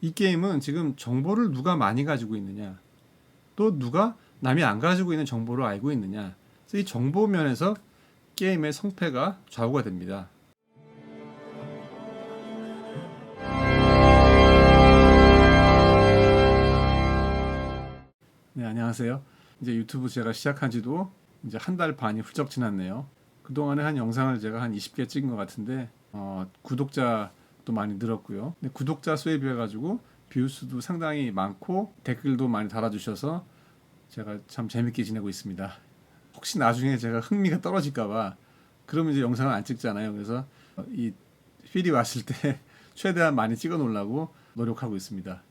이 게임은 지금 정보를 누가 많이 가지고 있느냐, 또 누가 남이 안 가지고 있는 정보를 알고 있느냐. 그래서 이 정보 면에서 게임의 성패가 좌우가 됩니다. 네, 안녕하세요. 이제 유튜브 제가 시작한 지도 이제 한 달 반이 훌쩍 지났네요. 그동안에 한 영상을 제가 한 20개 찍은 것 같은데 어, 구독자 도 많이 늘었고요. 근데 구독자 수에 비해 가지고 뷰 수도 상당히 많고 댓글도 많이 달아주셔서 제가 참 재밌게 지내고 있습니다. 혹시 나중에 제가 흥미가 떨어질까봐 그러면 이제 영상을 안 찍잖아요. 그래서 이 필이 왔을 때 최대한 많이 찍어 놓으려고 노력하고 있습니다.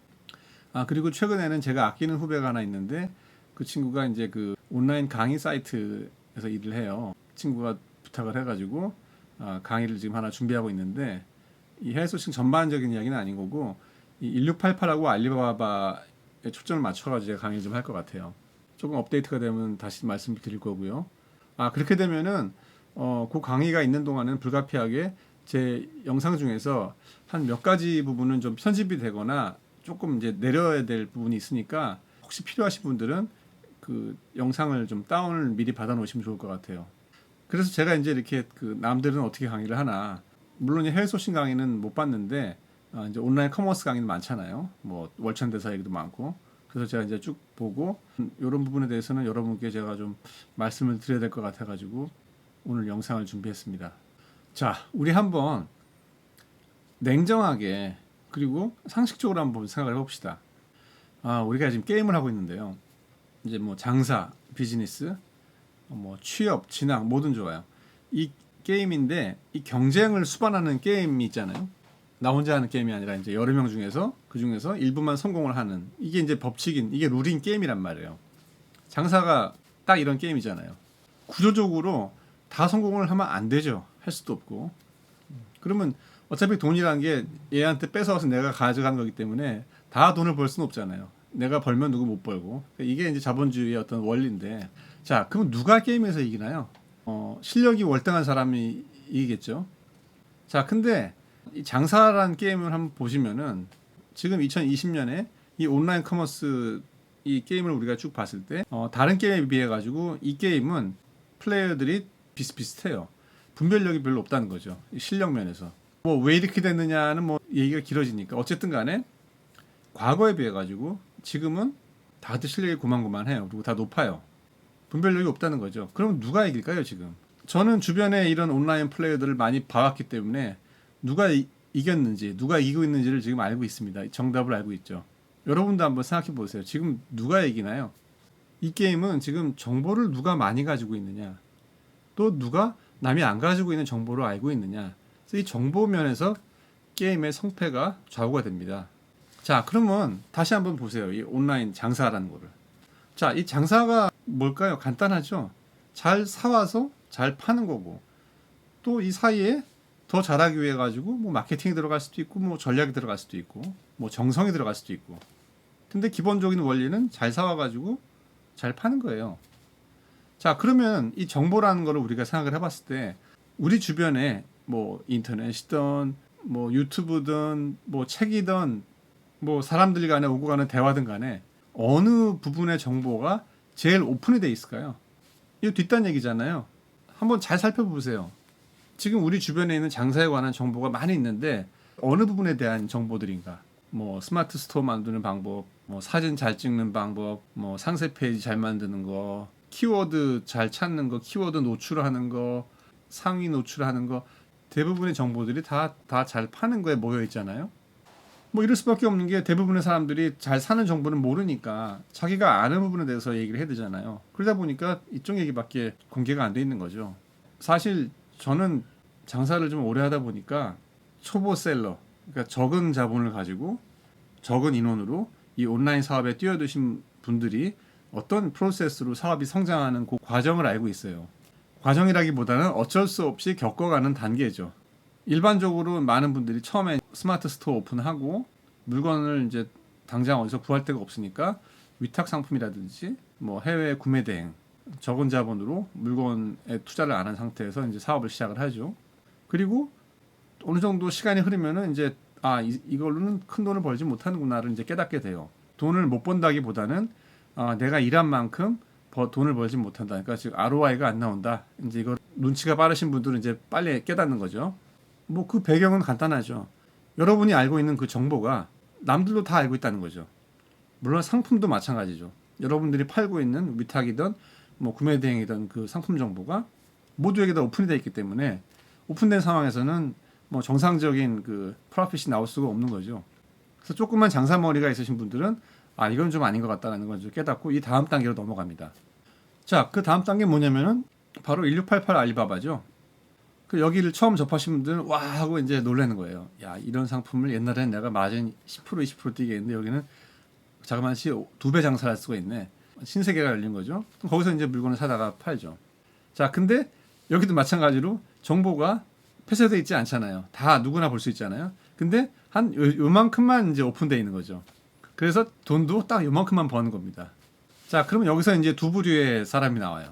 아 그리고 최근에는 제가 아끼는 후배가 하나 있는데 그 친구가 이제 그 온라인 강의 사이트에서 일을 해요. 친구가 부탁을 해가지고 아, 강의를 지금 하나 준비하고 있는데 이 해외 소식 전반적인 이야기는 아닌 거고 이 1688하고 알리바바에 초점을 맞춰가지고 제가 강의를 좀할 것 같아요. 조금 업데이트가 되면 다시 말씀드릴 거고요. 아 그렇게 되면은 어, 그 강의가 있는 동안은 불가피하게 제 영상 중에서 한 몇 가지 부분은 좀 편집이 되거나 조금 이제 내려야 될 부분이 있으니까 혹시 필요하신 분들은 그 영상을 좀 다운을 미리 받아 놓으시면 좋을 것 같아요. 그래서 제가 이제 이렇게 그 남들은 어떻게 강의를 하나 물론 이 해외 소식 강의는 못 봤는데 아, 이제 온라인 커머스 강의는 많잖아요. 뭐 월천 대사 얘기도 많고 그래서 제가 이제 쭉 보고 이런 부분에 대해서는 여러분께 제가 좀 말씀을 드려야 될 것 같아가지고 오늘 영상을 준비했습니다. 자, 우리 한번 냉정하게 그리고 상식적으로 한번 생각을 해봅시다. 아, 우리가 지금 게임을 하고 있는데요. 이제 뭐 장사, 비즈니스, 뭐 취업, 진학 뭐든 좋아요. 이 게임인데 이 경쟁을 수반하는 게임이 있잖아요. 나 혼자 하는 게임이 아니라 이제 여러 명 중에서 그 중에서 일부만 성공을 하는 이게 이제 법칙인 이게 룰인 게임이란 말이에요. 장사가 딱 이런 게임이잖아요. 구조적으로 다 성공을 하면 안 되죠. 할 수도 없고. 그러면 어차피 돈이란 게 얘한테 뺏어와서 내가 가져간 거기 때문에 다 돈을 벌 수는 없잖아요. 내가 벌면 누구 못 벌고. 이게 이제 자본주의의 어떤 원리인데. 자, 그럼 누가 게임에서 이기나요? 어, 실력이 월등한 사람이 이기겠죠. 자, 근데 이 장사라는 게임을 한번 보시면은 지금 2020년에 이 온라인 커머스 이 게임을 우리가 쭉 봤을 때 어, 다른 게임에 비해 가지고 이 게임은 플레이어들이 비슷비슷해요. 분별력이 별로 없다는 거죠. 이 실력 면에서. 뭐 왜 이렇게 됐느냐는 뭐 얘기가 길어지니까 어쨌든 간에 과거에 비해 가지고 지금은 다들 실력이 고만고만해요. 그리고 다 높아요. 분별력이 없다는 거죠. 그럼 누가 이길까요, 지금? 저는 주변에 이런 온라인 플레이어들을 많이 봐왔기 때문에 누가 이, 이겼는지, 누가 이기고 있는지를 지금 알고 있습니다. 정답을 알고 있죠. 여러분도 한번 생각해 보세요. 지금 누가 이기나요? 이 게임은 지금 정보를 누가 많이 가지고 있느냐, 또 누가 남이 안 가지고 있는 정보를 알고 있느냐. 그래서 이 정보 면에서 게임의 성패가 좌우가 됩니다. 자, 그러면 다시 한번 보세요. 이 온라인 장사라는 거를. 자, 이 장사가 뭘까요? 간단하죠. 잘 사와서 잘 파는 거고, 또 이 사이에 더 잘하기 위해 가지고 뭐 마케팅이 들어갈 수도 있고, 뭐 전략이 들어갈 수도 있고, 뭐 정성이 들어갈 수도 있고. 근데 기본적인 원리는 잘 사와 가지고 잘 파는 거예요. 자, 그러면 이 정보라는 거를 우리가 생각을 해봤을 때 우리 주변에 뭐 인터넷이든 뭐 유튜브든 뭐 책이든 뭐 사람들 간에 오고 가는 대화든 간에 어느 부분의 정보가 제일 오픈이 돼 있을까요? 이거 뒷단 얘기잖아요. 한번 잘 살펴보세요. 지금 우리 주변에 있는 장사에 관한 정보가 많이 있는데 어느 부분에 대한 정보들인가? 뭐 스마트 스토어 만드는 방법, 뭐 사진 잘 찍는 방법, 뭐 상세 페이지 잘 만드는 거, 키워드 잘 찾는 거, 키워드 노출하는 거, 상위 노출하는 거 대부분의 정보들이 다 다 잘 파는 거에 모여 있잖아요. 뭐 이럴 수밖에 없는 게 대부분의 사람들이 잘 사는 정보는 모르니까 자기가 아는 부분에 대해서 얘기를 해야 되잖아요. 그러다 보니까 이쪽 얘기밖에 공개가 안 돼 있는 거죠. 사실 저는 장사를 좀 오래 하다 보니까 초보 셀러, 그러니까 적은 자본을 가지고 적은 인원으로 이 온라인 사업에 뛰어드신 분들이 어떤 프로세스로 사업이 성장하는 그 과정을 알고 있어요. 과정이라기보다는 어쩔 수 없이 겪어가는 단계죠. 일반적으로 많은 분들이 처음에 스마트 스토어 오픈하고 물건을 이제 당장 어디서 구할 데가 없으니까 위탁 상품이라든지 뭐 해외 구매 대행 적은 자본으로 물건에 투자를 안 한 상태에서 이제 사업을 시작을 하죠. 그리고 어느 정도 시간이 흐르면은 이제 아 이, 이걸로는 큰 돈을 벌지 못하는구나를 이제 깨닫게 돼요. 돈을 못 번다기보다는 아, 내가 일한 만큼 버- 돈을 벌지 못한다. 그러니까 지금 ROI가 안 나온다. 이제 이거 눈치가 빠르신 분들은 이제 빨리 깨닫는 거죠. 뭐 그 배경은 간단하죠. 여러분이 알고 있는 그 정보가 남들도 다 알고 있다는 거죠. 물론 상품도 마찬가지죠. 여러분들이 팔고 있는 위탁이든 뭐 구매 대행이든 그 상품 정보가 모두에게 다 오픈이 되어 있기 때문에 오픈된 상황에서는 뭐 정상적인 그 프로핏이 나올 수가 없는 거죠. 그래서 조금만 장사 머리가 있으신 분들은 아 이건 좀 아닌 것 같다는 걸 좀 깨닫고 이 다음 단계로 넘어갑니다. 자, 그 다음 단계 뭐냐면은 바로 1688 알리바바죠. 그 여기를 처음 접하신 분들은 와 하고 이제 놀라는 거예요. 야 이런 상품을 옛날에는 내가 마진 10% 20% 뛰게 했는데 여기는 자그마치 두 배 장사를 할 수가 있네. 신세계가 열린 거죠. 거기서 이제 물건을 사다가 팔죠. 자, 근데 여기도 마찬가지로 정보가 폐쇄돼 있지 않잖아요. 다 누구나 볼 수 있잖아요. 근데 한 요, 요만큼만 이제 오픈돼 있는 거죠. 그래서 돈도 딱 요만큼만 버는 겁니다. 자, 그러면 여기서 이제 두 부류의 사람이 나와요.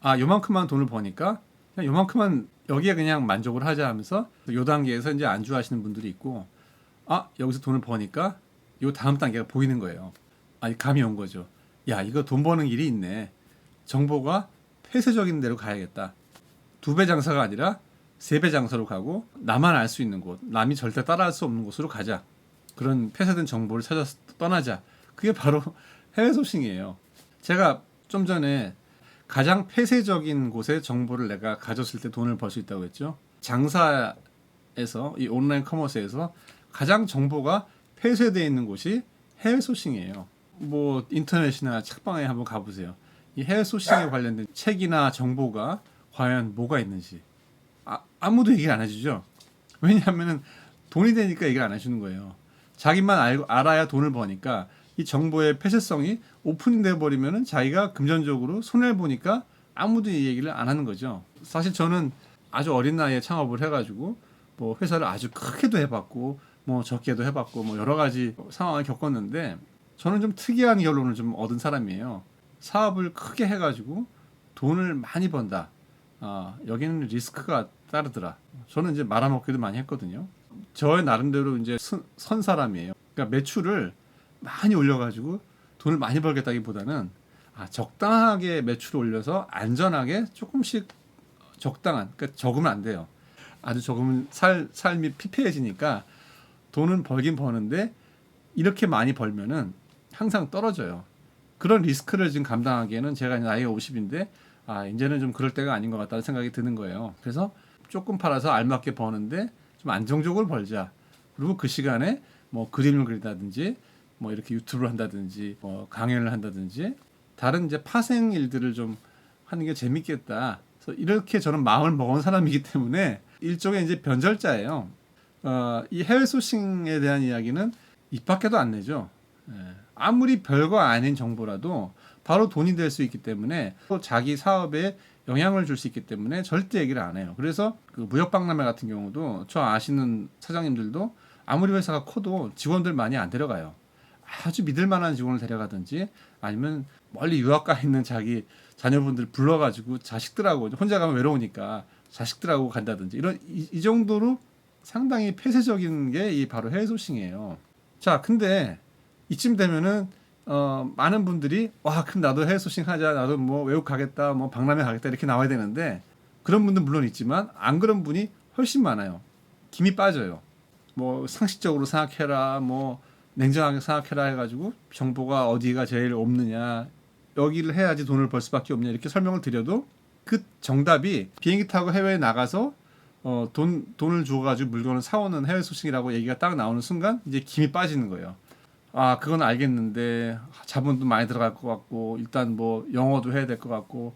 아, 요만큼만 돈을 버니까 그냥 요만큼만 여기에 그냥 만족을 하자 하면서 요 단계에서 이제 안주하시는 분들이 있고 아, 여기서 돈을 버니까 요 다음 단계가 보이는 거예요. 아, 이 감이 온 거죠. 야, 이거 돈 버는 길이 있네. 정보가 폐쇄적인 데로 가야겠다. 두 배 장사가 아니라 세 배 장사로 가고 나만 알 수 있는 곳, 남이 절대 따라할 수 없는 곳으로 가자. 그런 폐쇄된 정보를 찾아서 떠나자. 그게 바로 해외 소싱이에요. 제가 좀 전에 가장 폐쇄적인 곳에 정보를 내가 가졌을 때 돈을 벌 수 있다고 했죠. 장사에서 이 온라인 커머스에서 가장 정보가 폐쇄되어 있는 곳이 해외 소싱이에요. 뭐 인터넷이나 책방에 한번 가보세요. 이 해외 소싱에 관련된 책이나 정보가 과연 뭐가 있는지 아, 아무도 얘기를 안 해주죠. 왜냐하면은 돈이 되니까 얘기를 안 해주는 거예요. 자기만 알고 알아야 돈을 버니까 이 정보의 폐쇄성이 오픈돼 버리면은 자기가 금전적으로 손해를 보니까 아무도 이 얘기를 안 하는 거죠. 사실 저는 아주 어린 나이에 창업을 해가지고 뭐 회사를 아주 크게도 해봤고 뭐 적게도 해봤고 뭐 여러 가지 상황을 겪었는데 저는 좀 특이한 결론을 좀 얻은 사람이에요. 사업을 크게 해가지고 돈을 많이 번다. 아 여기는 리스크가 따르더라. 저는 이제 말아먹기도 많이 했거든요. 저의 나름대로 이제 선, 선 사람이에요. 그러니까 매출을 많이 올려가지고 돈을 많이 벌겠다기보다는 아, 적당하게 매출을 올려서 안전하게 조금씩 적당한 그러니까 적으면 안 돼요. 아주 적으면 살 삶이 피폐해지니까 돈은 벌긴 버는데 이렇게 많이 벌면은 항상 떨어져요. 그런 리스크를 지금 감당하기에는 제가 나이가 50인데 아 이제는 좀 그럴 때가 아닌 것 같다는 생각이 드는 거예요. 그래서 조금 팔아서 알맞게 버는데 좀 안정적으로 벌자. 그리고 그 시간에 뭐 그림을 그린다든지 뭐 이렇게 유튜브를 한다든지 뭐 강연을 한다든지 다른 이제 파생 일들을 좀 하는 게 재밌겠다. 그래서 이렇게 저는 마음을 먹은 사람이기 때문에 일종의 이제 변절자예요. 어, 이 해외 소싱에 대한 이야기는 입 밖에도 안 내죠. 예. 아무리 별거 아닌 정보라도 바로 돈이 될 수 있기 때문에 또 자기 사업에 영향을 줄 수 있기 때문에 절대 얘기를 안 해요. 그래서 그 무역박람회 같은 경우도 저 아시는 사장님들도 아무리 회사가 커도 직원들 많이 안 데려가요. 아주 믿을 만한 직원을 데려가든지 아니면 멀리 유학 가 있는 자기 자녀분들 불러가지고 자식들하고 혼자 가면 외로우니까 자식들하고 간다든지 이런 이, 이 정도로 상당히 폐쇄적인 게 이 바로 해외 소싱이에요. 자, 근데 이쯤 되면은 어, 많은 분들이 와 그럼 나도 해외 소싱 하자 나도 뭐 외국 가겠다 뭐 박람회 가겠다 이렇게 나와야 되는데 그런 분들 물론 있지만 안 그런 분이 훨씬 많아요. 김이 빠져요. 뭐 상식적으로 생각해라 뭐 냉정하게 생각해라 해가지고 정보가 어디가 제일 없느냐 여기를 해야지 돈을 벌 수밖에 없냐 이렇게 설명을 드려도 그 정답이 비행기 타고 해외에 나가서 어, 돈 돈을 주어가지고 물건을 사오는 해외 소식이라고 얘기가 딱 나오는 순간 이제 김이 빠지는 거예요. 아 그건 알겠는데 자본도 많이 들어갈 것 같고 일단 뭐 영어도 해야 될 것 같고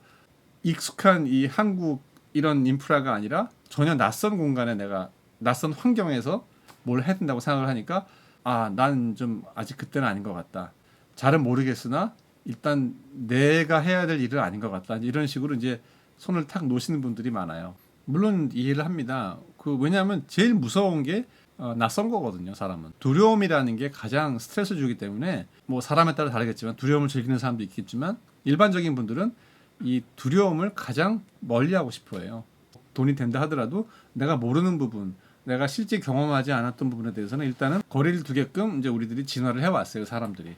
익숙한 이 한국 이런 인프라가 아니라 전혀 낯선 공간에 내가 낯선 환경에서 뭘 해야 된다고 생각을 하니까 아난좀 아직 그때는 아닌 것 같다. 잘은 모르겠으나 일단 내가 해야 될 일은 아닌 것 같다. 이런 식으로 이제 손을 탁 놓으시는 분들이 많아요. 물론 이해를 합니다. 그 왜냐하면 제일 무서운 게 어, 낯선 거거든요. 사람은 두려움이라는 게 가장 스트레스 주기 때문에 뭐 사람에 따라 다르겠지만 두려움을 즐기는 사람도 있겠지만 일반적인 분들은 이 두려움을 가장 멀리 하고 싶어 해요. 돈이 된다 하더라도 내가 모르는 부분, 내가 실제 경험하지 않았던 부분에 대해서는 일단은 거리를 두게끔 이제 우리들이 진화를 해왔어요 사람들이.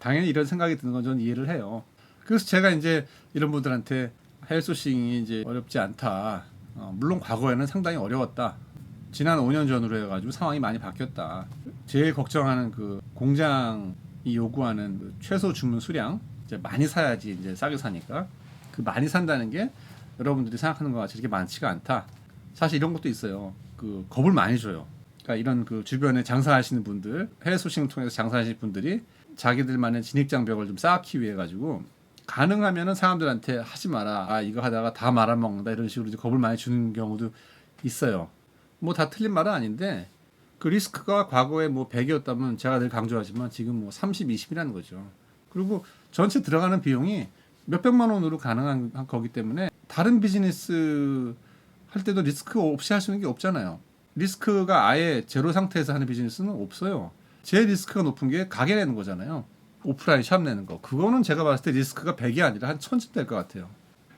당연히 이런 생각이 드는 건 저는 이해를 해요. 그래서 제가 이제 이런 분들한테 헬소싱이 이제 어렵지 않다. 어, 물론 과거에는 상당히 어려웠다. 지난 5년 전으로 해가지고 상황이 많이 바뀌었다. 제일 걱정하는 그 공장이 요구하는 그 최소 주문 수량 이제 많이 사야지 이제 싸게 사니까 그 많이 산다는 게 여러분들이 생각하는 것 같이 이렇게 많지가 않다. 사실 이런 것도 있어요. 그 겁을 많이 줘요. 그러니까 이런 그 주변에 장사하시는 분들, 해외 소식을 통해서 장사하시는 분들이 자기들만의 진입 장벽을 좀 쌓기 위해 가지고 가능하면은 사람들한테 하지 마라. 아 이거 하다가 다 말아먹는다 이런 식으로 이제 겁을 많이 주는 경우도 있어요. 뭐 다 틀린 말은 아닌데 그 리스크가 과거에 뭐 100이었다면 제가 늘 강조하지만 지금 뭐 30, 20이라는 거죠. 그리고 전체 들어가는 비용이 몇백만 원으로 가능한 거기 때문에 다른 비즈니스 할 때도 리스크 없이 할 수 있는 게 없잖아요. 리스크가 아예 제로 상태에서 하는 비즈니스는 없어요. 제일 리스크가 높은 게 가게 내는 거잖아요. 오프라인 샵 내는 거. 그거는 제가 봤을 때 리스크가 100이 아니라 한 1000쯤 될 것 같아요.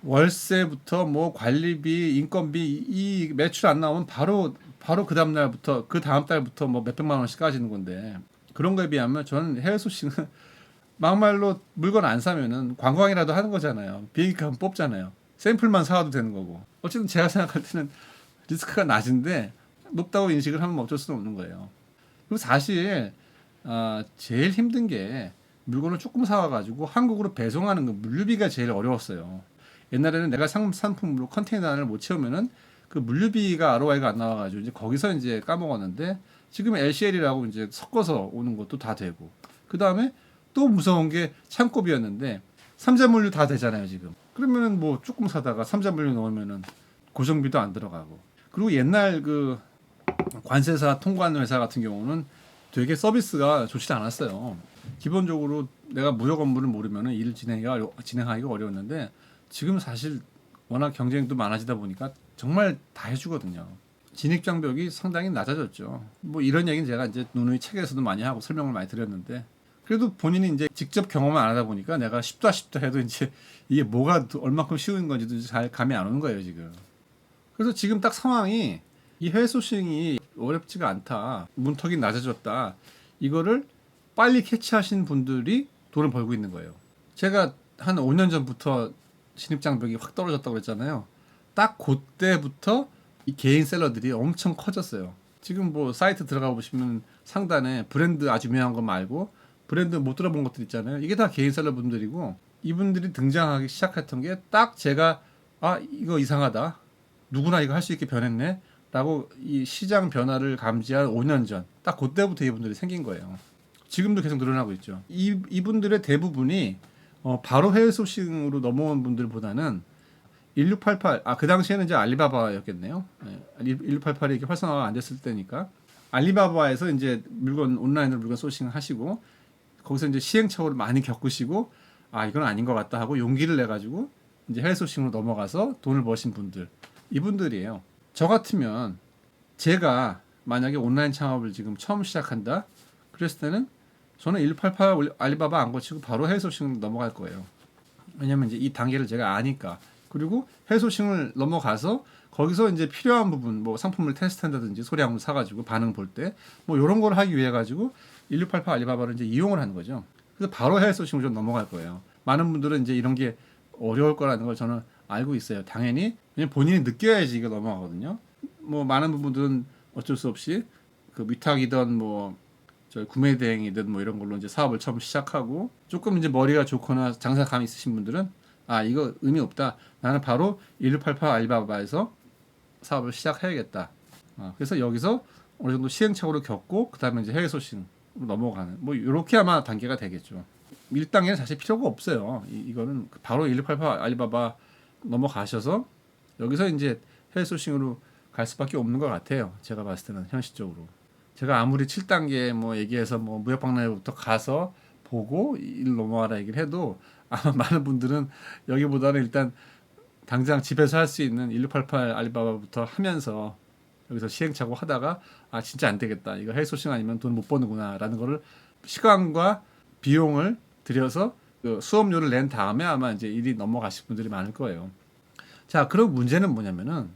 월세부터 뭐 관리비, 인건비 이 매출 안 나오면 바로 바로 그 다음 날부터 그 다음 달부터 뭐 몇백만 원씩 까지는 건데 그런 거에 비하면 저는 해외 소식은 막말로 물건 안 사면은 관광이라도 하는 거잖아요. 비행기 값 뽑잖아요. 샘플만 사와도 되는 거고. 어쨌든 제가 생각할 때는 리스크가 낮은데 높다고 인식을 하면 어쩔 수는 없는 거예요. 그리고 사실 아, 제일 힘든 게 물건을 조금 사와가지고 한국으로 배송하는 거 물류비가 제일 어려웠어요. 옛날에는 내가 상, 상품으로 컨테이너 안을 못 채우면은 그 물류비가 ROI가 안 나와가지고 이제 거기서 이제 까먹었는데 지금 LCL이라고 이제 섞어서 오는 것도 다 되고 그 다음에 또 무서운 게 창고비였는데 삼자 물류 다 되잖아요 지금. 그러면은 뭐 조금 사다가 삼자 물류 넣으면은 고정비도 안 들어가고 그리고 옛날 그 관세사 통관 회사 같은 경우는 되게 서비스가 좋지 않았어요. 기본적으로 내가 무역 업무를 모르면은 일을 진행하기가, 어려, 진행하기가 어려웠는데 지금 사실 워낙 경쟁도 많아지다 보니까 정말 다 해주거든요. 진입 장벽이 상당히 낮아졌죠. 뭐 이런 얘기는 제가 이제 누누이 책에서도 많이 하고 설명을 많이 드렸는데 그래도 본인이 이제 직접 경험을 안 하다 보니까 내가 쉽다 쉽다 해도 이제 이게 뭐가 얼마큼 쉬운 건지도 잘 감이 안 오는 거예요 지금. 그래서 지금 딱 상황이 이 해외 소싱이 어렵지가 않다. 문턱이 낮아졌다. 이거를 빨리 캐치하신 분들이 돈을 벌고 있는 거예요. 제가 한 5년 전부터 진입 장벽이 확 떨어졌다고 그랬잖아요. 딱 그때부터 이 개인 셀러들이 엄청 커졌어요. 지금 뭐 사이트 들어가 보시면 상단에 브랜드 아주 유명한 거 말고 브랜드 못 들어본 것들 있잖아요. 이게 다 개인 셀러 분들이고 이분들이 등장하기 시작했던 게 딱 제가 아 이거 이상하다. 누구나 이거 할 수 있게 변했네. 라고 이 시장 변화를 감지한 5년 전 딱 그때부터 이분들이 생긴 거예요. 지금도 계속 늘어나고 있죠. 이 이분들의 대부분이 어, 바로 해외 소싱으로 넘어온 분들보다는 1688, 아, 그 당시에는 이제 알리바바였겠네요. 네, 1688이 이렇게 활성화가 안 됐을 때니까. 알리바바에서 이제 물건, 온라인으로 물건 소싱 하시고, 거기서 이제 시행착오를 많이 겪으시고, 아, 이건 아닌 것 같다 하고 용기를 내 가지고, 이제 해외 소싱으로 넘어가서 돈을 버신 분들. 이분들이에요. 저 같으면, 제가 만약에 온라인 창업을 지금 처음 시작한다? 그랬을 때는, 저는 1688 알리바바 안 거치고 바로 해외 소싱으로 넘어갈 거예요. 왜냐면 이제 이 단계를 제가 아니까. 그리고 해소싱을 넘어가서 거기서 이제 필요한 부분 뭐 상품을 테스트한다든지 소량을 사가지고 반응 볼 때 뭐 이런 걸 하기 위해 가지고 1688 알리바바를 이제 이용을 하는 거죠. 그래서 바로 해소싱으로 좀 넘어갈 거예요. 많은 분들은 이제 이런 게 어려울 거라는 걸 저는 알고 있어요. 당연히 왜냐면 본인이 느껴야지 이게 넘어가거든요. 뭐 많은 부분들은 어쩔 수 없이 그 위탁이든 뭐저 구매 대행이든 뭐 이런 걸로 이제 사업을 처음 시작하고 조금 이제 머리가 좋거나 장사감이 있으신 분들은 아 이거 의미 없다. 나는 바로 1688 알리바바에서 사업을 시작해야겠다. 아, 그래서 여기서 어느 정도 시행착오를 겪고 그다음에 이제 해외 소싱으로 넘어가는 뭐 이렇게 아마 단계가 되겠죠. 1단계는 사실 필요가 없어요. 이, 이거는 바로 1688 알리바바 넘어가셔서 여기서 이제 해외 소싱으로 갈 수밖에 없는 것 같아요. 제가 봤을 때는 현실적으로. 제가 아무리 7단계 뭐 얘기해서 뭐 무역 박람회부터 가서 보고 일 넘어가라 얘기를 해도 아마 많은 분들은 여기보다는 일단 당장 집에서 할 수 있는 1688 알리바바부터 하면서 여기서 시행착오 하다가 아 진짜 안 되겠다 이거 해소싱 아니면 돈 못 버는구나라는 거를 시간과 비용을 들여서 그 수업료를 낸 다음에 아마 이제 일이 넘어가실 분들이 많을 거예요. 자 그럼 문제는 뭐냐면은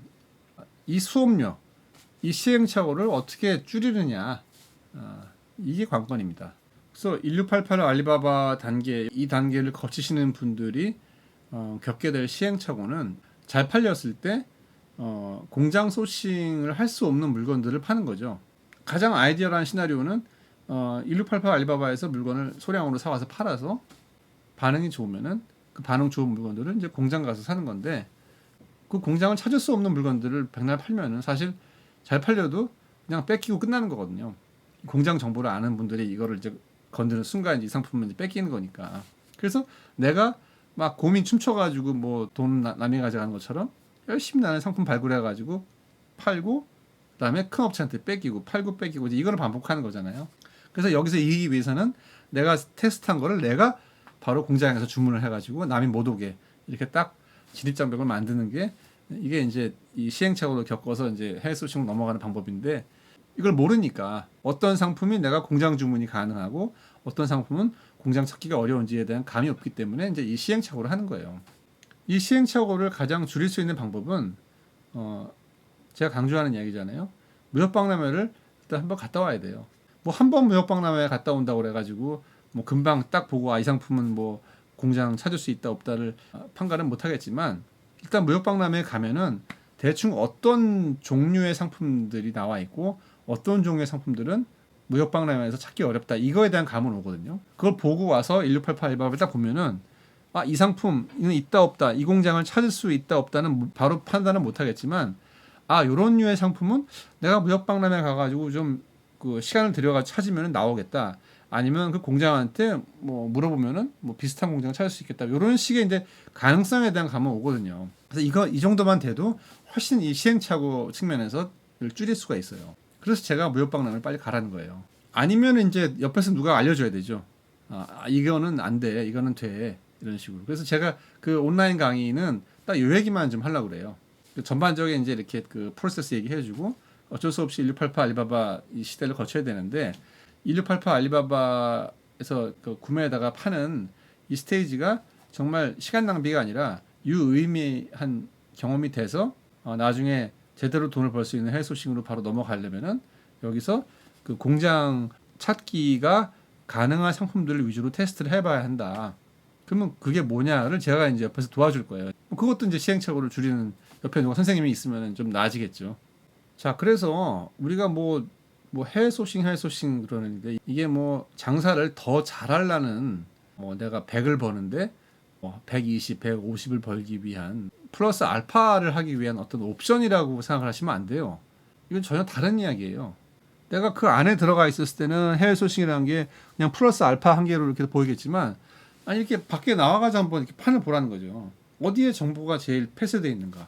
이 수업료 이 시행착오를 어떻게 줄이느냐 아, 이게 관건입니다. 그래서 1688 알리바바 단계 이 단계를 거치시는 분들이 어, 겪게 될 시행착오는 잘 팔렸을 때 어, 공장 소싱을 할 수 없는 물건들을 파는 거죠. 가장 아이디어한 시나리오는 어, 1688 알리바바에서 물건을 소량으로 사와서 팔아서 반응이 좋으면은 그 반응 좋은 물건들을 이제 공장 가서 사는 건데 그 공장을 찾을 수 없는 물건들을 백날 팔면은 사실 잘 팔려도 그냥 뺏기고 끝나는 거거든요. 공장 정보를 아는 분들이 이거를 이제 건드는 순간 이 상품을 이제 뺏기는 거니까. 그래서 내가 막 고민 춤춰가지고 뭐 돈 남이 가져가는 것처럼 열심히 나는 상품 발굴해가지고 팔고 그다음에 큰 업체한테 뺏기고 팔고 뺏기고 이제 이거를 반복하는 거잖아요. 그래서 여기서 이기기 위해서는 내가 테스트한 거를 내가 바로 공장에서 주문을 해가지고 남이 못 오게 이렇게 딱 진입장벽을 만드는 게 이게 이제 이 시행착오를 겪어서 이제 해외 소싱으로 넘어가는 방법인데 이걸 모르니까 어떤 상품이 내가 공장 주문이 가능하고 어떤 상품은 공장 찾기가 어려운지에 대한 감이 없기 때문에 이제 이 시행착오를 하는 거예요. 이 시행착오를 가장 줄일 수 있는 방법은 어 제가 강조하는 이야기잖아요. 무역박람회를 일단 한번 갔다 와야 돼요. 뭐 한 번 무역박람회 갔다 온다고 그래가지고 뭐 금방 딱 보고 아 이 상품은 뭐 공장 찾을 수 있다 없다를 판가는 못 하겠지만 일단 무역박람회에 가면은 대충 어떤 종류의 상품들이 나와 있고 어떤 종류의 상품들은 무역박람회에서 찾기 어렵다 이거에 대한 감은 오거든요. 그걸 보고 와서 1688 알바를 딱 보면은 아 이 상품은 있다 없다 이 공장을 찾을 수 있다 없다는 바로 판단은 못 하겠지만 아 요런 류의 상품은 내가 무역박람회 가 가지고 좀 그 시간을 들여가 찾으면 나오겠다. 아니면 그 공장한테 뭐 물어보면은 뭐 비슷한 공장을 찾을 수 있겠다. 이런 식의 이제 가능성에 대한 감은 오거든요. 그래서 이거 이 정도만 돼도 훨씬 이 시행착오 측면에서 줄일 수가 있어요. 그래서 제가 무역박람회를 빨리 가라는 거예요. 아니면 이제 옆에서 누가 알려줘야 되죠. 아, 이거는 안 돼, 이거는 돼 이런 식으로. 그래서 제가 그 온라인 강의는 딱 요 얘기만 좀 하려고 그래요. 전반적인 이제 이렇게 그 프로세스 얘기해주고 어쩔 수 없이 1688 알리바바 이 시대를 거쳐야 되는데 1688 알리바바에서 그 구매에다가 파는 이 스테이지가 정말 시간 낭비가 아니라 유의미한 경험이 돼서 어, 나중에 제대로 돈을 벌 수 있는 해외 소싱으로 바로 넘어가려면은 여기서 그 공장 찾기가 가능한 상품들을 위주로 테스트를 해봐야 한다. 그러면 그게 뭐냐를 제가 이제 옆에서 도와줄 거예요. 그것도 이제 시행착오를 줄이는 옆에 누가 선생님이 있으면 좀 나아지겠죠. 자, 그래서 우리가 뭐, 뭐 해외 소싱, 해외 소싱 그러는데 이게 뭐 장사를 더 잘하려는 뭐 내가 100을 버는데 뭐 120, 150을 벌기 위한 플러스 알파를 하기 위한 어떤 옵션이라고 생각을 하시면 안 돼요. 이건 전혀 다른 이야기예요. 내가 그 안에 들어가 있었을 때는 해외 소싱이라는 게 그냥 플러스 알파 한 개로 이렇게 보이겠지만 아니 이렇게 밖에 나와가지고 한번 이렇게 판을 보라는 거죠. 어디에 정보가 제일 폐쇄되어 있는가?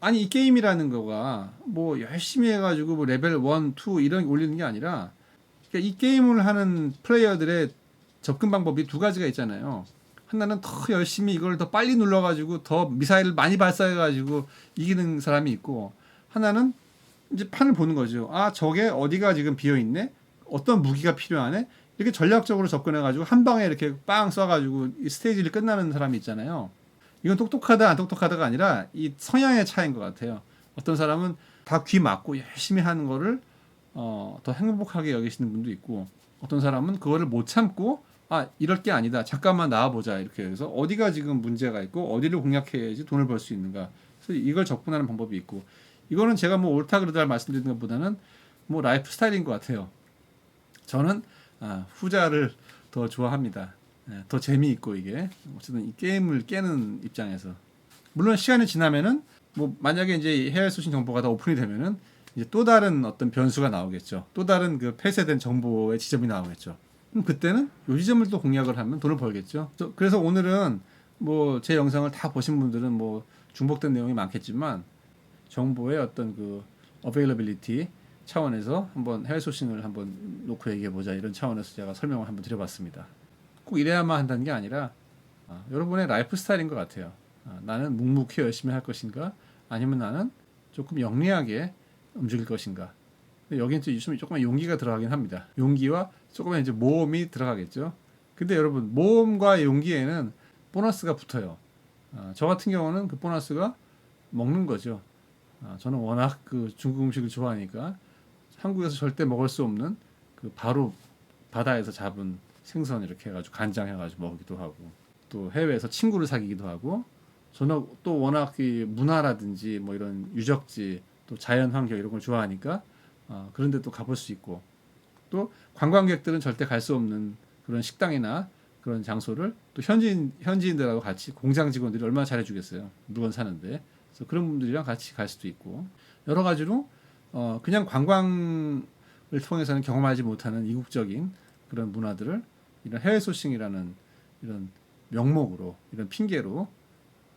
아니 이 게임이라는 거가 뭐 열심히 해가지고 뭐 레벨 1, 2 이런 게 올리는 게 아니라 그러니까 이 게임을 하는 플레이어들의 접근 방법이 두 가지가 있잖아요. 하나는 더 열심히 이걸 더 빨리 눌러가지고 더 미사일을 많이 발사해가지고 이기는 사람이 있고 하나는 이제 판을 보는 거죠. 아 저게 어디가 지금 비어 있네? 어떤 무기가 필요하네? 이렇게 전략적으로 접근해가지고 한 방에 이렇게 빵 쏴가지고 이 스테이지를 끝나는 사람이 있잖아요. 이건 똑똑하다 안 똑똑하다가 아니라 이 성향의 차이인 것 같아요. 어떤 사람은 다 귀 막고 열심히 하는 거를 어, 더 행복하게 여기시는 분도 있고 어떤 사람은 그거를 못 참고 아 이럴 게 아니다 잠깐만 나와보자 이렇게 해서 어디가 지금 문제가 있고 어디를 공략해야지 돈을 벌 수 있는가 그래서 이걸 접근하는 방법이 있고 이거는 제가 뭐 옳다 그르다 말씀드리는 것보다는 뭐 라이프 스타일인 것 같아요 저는 아, 후자를 더 좋아합니다 예, 더 재미있고 이게 어쨌든 이 게임을 깨는 입장에서 물론 시간이 지나면은 뭐 만약에 이제 해외 소신 정보가 다 오픈이 되면은 이제 또 다른 어떤 변수가 나오겠죠. 또 다른 그 폐쇄된 정보의 지점이 나오겠죠. 그럼 그때는 요 지점을 또 공략을 하면 돈을 벌겠죠. 저- 그래서 오늘은 뭐 제 영상을 다 보신 분들은 뭐 중복된 내용이 많겠지만 정보의 어떤 그 availability 차원에서 한번 해외 소싱을 한번 놓고 얘기해 보자 이런 차원에서 제가 설명을 한번 드려봤습니다. 꼭 이래야만 한다는 게 아니라 아, 여러분의 라이프 스타일인 것 같아요. 아, 나는 묵묵히 열심히 할 것인가 아니면 나는 조금 영리하게 움직일 것인가. 여기는 좀 요즘 조금 용기가 들어가긴 합니다. 용기와 조금 이제 모험이 들어가겠죠. 근데 여러분 모험과 용기에는 보너스가 붙어요. 아, 저 같은 경우는 그 보너스가 먹는 거죠. 아, 저는 워낙 그 중국 음식을 좋아하니까 한국에서 절대 먹을 수 없는 그 바로 바다에서 잡은 생선 이렇게 해가지고 간장해가지고 먹기도 하고 또 해외에서 친구를 사귀기도 하고 저는 또 워낙 이 문화라든지 뭐 이런 유적지 또 자연 환경 이런 걸 좋아하니까 어, 그런 데 또 가볼 수 있고 또 관광객들은 절대 갈 수 없는 그런 식당이나 그런 장소를 또 현지인 현지인들하고 같이 공장 직원들이 얼마나 잘해주겠어요. 물건 사는데. 그래서 그런 분들이랑 같이 갈 수도 있고 여러 가지로 어 그냥 관광을 통해서는 경험하지 못하는 이국적인 그런 문화들을 이런 해외 소싱이라는 이런 명목으로 이런 핑계로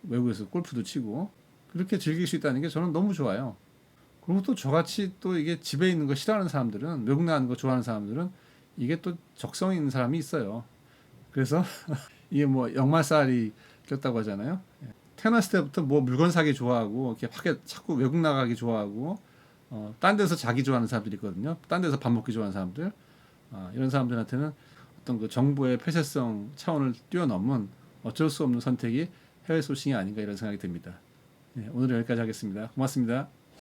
외국에서 골프도 치고 그렇게 즐길 수 있다는 게 저는 너무 좋아요. 그리고 또 저같이 또 이게 집에 있는 거 싫어하는 사람들은 외국 나가는 거 좋아하는 사람들은 이게 또 적성 있는 사람이 있어요. 그래서 이게 뭐 역마살이 꼈다고 하잖아요. 예. 태어났을 때부터 뭐 물건 사기 좋아하고 이렇게 밖에 자꾸 외국 나가기 좋아하고 어, 딴 데서 자기 좋아하는 사람들이 있거든요. 딴 데서 밥 먹기 좋아하는 사람들 아, 이런 사람들한테는 어떤 그 정부의 폐쇄성 차원을 뛰어넘은 어쩔 수 없는 선택이 해외 소싱이 아닌가 이런 생각이 듭니다. 네, 오늘은 여기까지 하겠습니다. 고맙습니다.